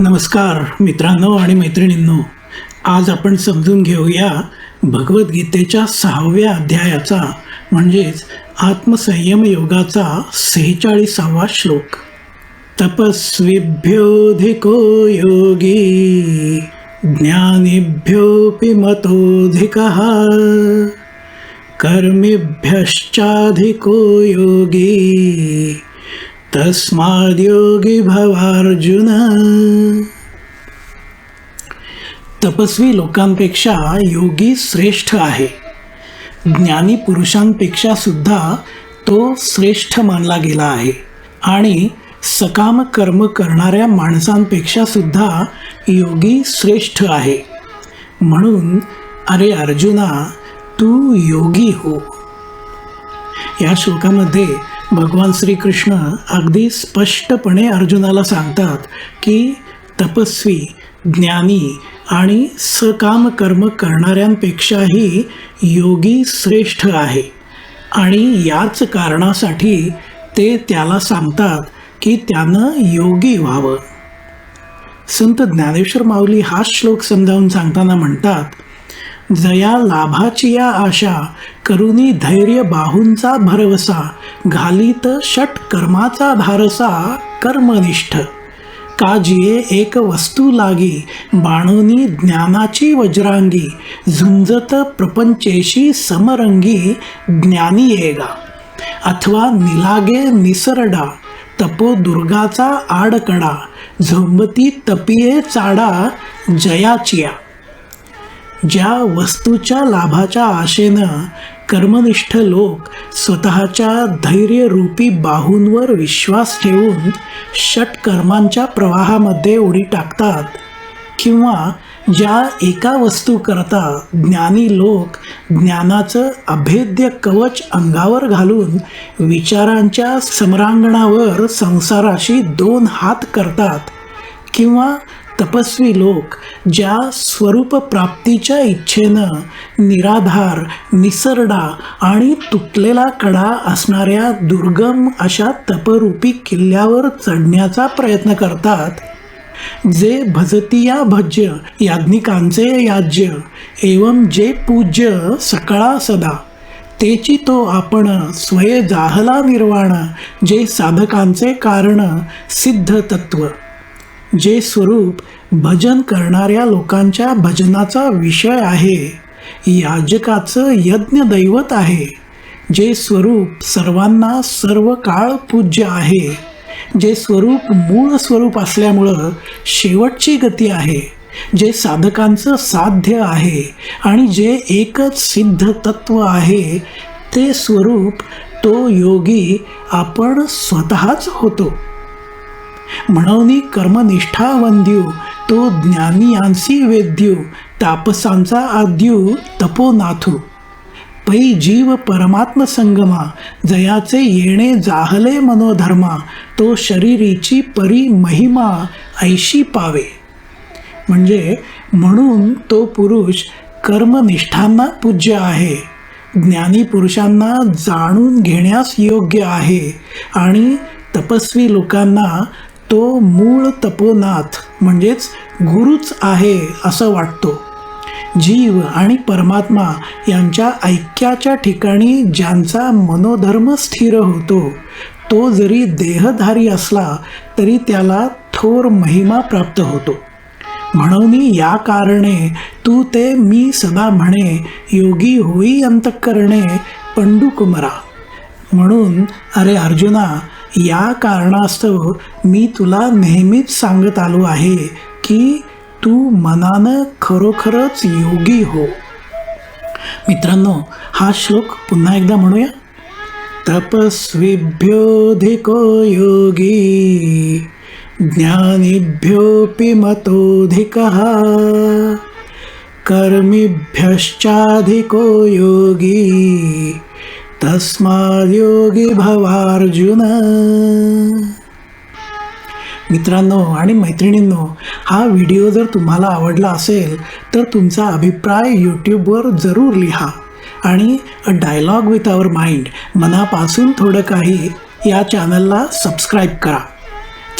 नमस्कार मित्रांनो आणि मैत्रिणींनो आज आपण समजून घेऊया भगवद्गीतेच्या सहाव्या अध्यायाचा म्हणजेच आत्मसंयम योगाचा सेहेचाळीसावा श्लोक. तपस्विभ्योधिको योगी ज्ञानीभ्योपि मतोधिक कर्मिभ्यश्चाधिको योगी तस्माद्योगी भवार्जुन तपस्वी लोकांपेक्षा योगी श्रेष्ठ आहे. ज्ञानी पुरुषांपेक्षा सुद्धा तो श्रेष्ठ मानला गेला आहे. आणि सकाम कर्म करणाऱ्या माणसांपेक्षा सुद्धा योगी श्रेष्ठ आहे. म्हणून अरे अर्जुना तू योगी हो. या श्लोकामध्ये भगवान श्रीकृष्ण अगदी स्पष्टपणे अर्जुनाला सांगतात की तपस्वी ज्ञानी आणि सकाम कर्म करणाऱ्यांपेक्षाही योगी श्रेष्ठ आहे. आणि याच कारणासाठी ते त्याला सांगतात की त्यानं योगी व्हावं. संत ज्ञानेश्वर माऊली हा श्लोक समजावून सांगताना म्हणतात जया लाभाची या आशा करुणी धैर्य बाहूंचा भरवसा घालीत षट कर्माचा भारसा कर्मनिष्ठ. काजिये एक वस्तू लागी बाणोनी ज्ञानाची वज्रांगी झुंजत प्रपंचेशी समरंगी ज्ञानी येगा. अथवा निलागे निसरडा तपो दुर्गाचा आडकडा झोंबती तपिये चाडा जयाचिया. ज्या वस्तूच्या लाभाच्या आशेनं कर्मनिष्ठ लोक स्वतःच्या धैर्यरूपी बाहूंवर विश्वास ठेवून षटकर्मांच्या प्रवाहामध्ये उडी टाकतात किंवा ज्या एका वस्तूकरता ज्ञानी लोक ज्ञानाचं अभेद्य कवच अंगावर घालून विचारांच्या समरांगणावर संसाराशी दोन हात करतात किंवा तपस्वी लोक ज्या स्वरूप प्राप्तीच्या इच्छेनं निराधार निसरडा आणि तुटलेला कडा असणाऱ्या दुर्गम अशा तपरूपी किल्ल्यावर चढण्याचा प्रयत्न करतात जे भजतीया भज्य याज्ञिकांचे याज्य एवं जे पूज्य सकाळा सदा तेची तो आपण स्वये जाहला निर्वाण जे साधकांचे कारण सिद्ध तत्व जे स्वरूप भजन करणाऱ्या लोकांच्या भजनाचा विषय आहे. याजकाचं यज्ञ दैवत आहे. जे स्वरूप सर्वांना सर्व काळ पूज्य आहे. जे स्वरूप मूळ स्वरूप असल्यामुळं शेवटची गती आहे. जे साधकांचं साध्य आहे आणि जे एकच सिद्ध तत्व आहे ते स्वरूप तो योगी आपण स्वतःच होतो. म्हणून कर्मनिष्ठा वंद्यू तो ज्ञानियांसी वेद्यू तापसांचा आद्यू तपोनाथू. पै जीव परमात्म संगमा जयाचे येणे जाहले मनोधर्मा तो शरीरीची परी महिमा ऐशी पावे. म्हणजे म्हणून तो पुरुष कर्मनिष्ठांना पूज्य आहे ज्ञानी पुरुषांना जाणून घेण्यास योग्य आहे आणि तपस्वी लोकांना तो मूळ तपोनाथ म्हणजेच गुरुच आहे असं वाटतो. जीव आणि परमात्मा यांच्या ऐक्याच्या ठिकाणी ज्यांचा मनोधर्म स्थिर होतो तो जरी देहधारी असला तरी त्याला थोर महिमा प्राप्त होतो. म्हणून या कारणे तू ते मी सदा म्हणे योगी होई अंतकरणे पंडुकुमरा. म्हणून अरे अर्जुना या कारणास्तव मी तुला नेहमीच सांगत आलो आहे की तू मनानं खरोखरच योगी हो. मित्रांनो हा श्लोक पुन्हा एकदा म्हणूया. तपस्विभ्योधिको योगी ज्ञानीभ्योपि मतोऽधिकः कर्मिभ्यश्चाधिको योगी तस्माद्योगी भवार्जुन. मित्रांनो आणि मैत्रिणींनो हा व्हिडिओ जर तुम्हाला आवडला असेल तर तुमचा अभिप्राय यूट्यूबवर जरूर लिहा आणि a dialogue with our mind मनापासून थोडं काही या चॅनलला सबस्क्राईब करा.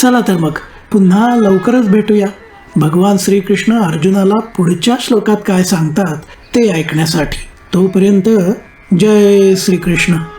चला तर मग पुन्हा लवकरच भेटूया. भगवान श्रीकृष्ण अर्जुनाला पुढच्या श्लोकात काय सांगतात ते ऐकण्यासाठी. तोपर्यंत जय श्रीकृष्ण.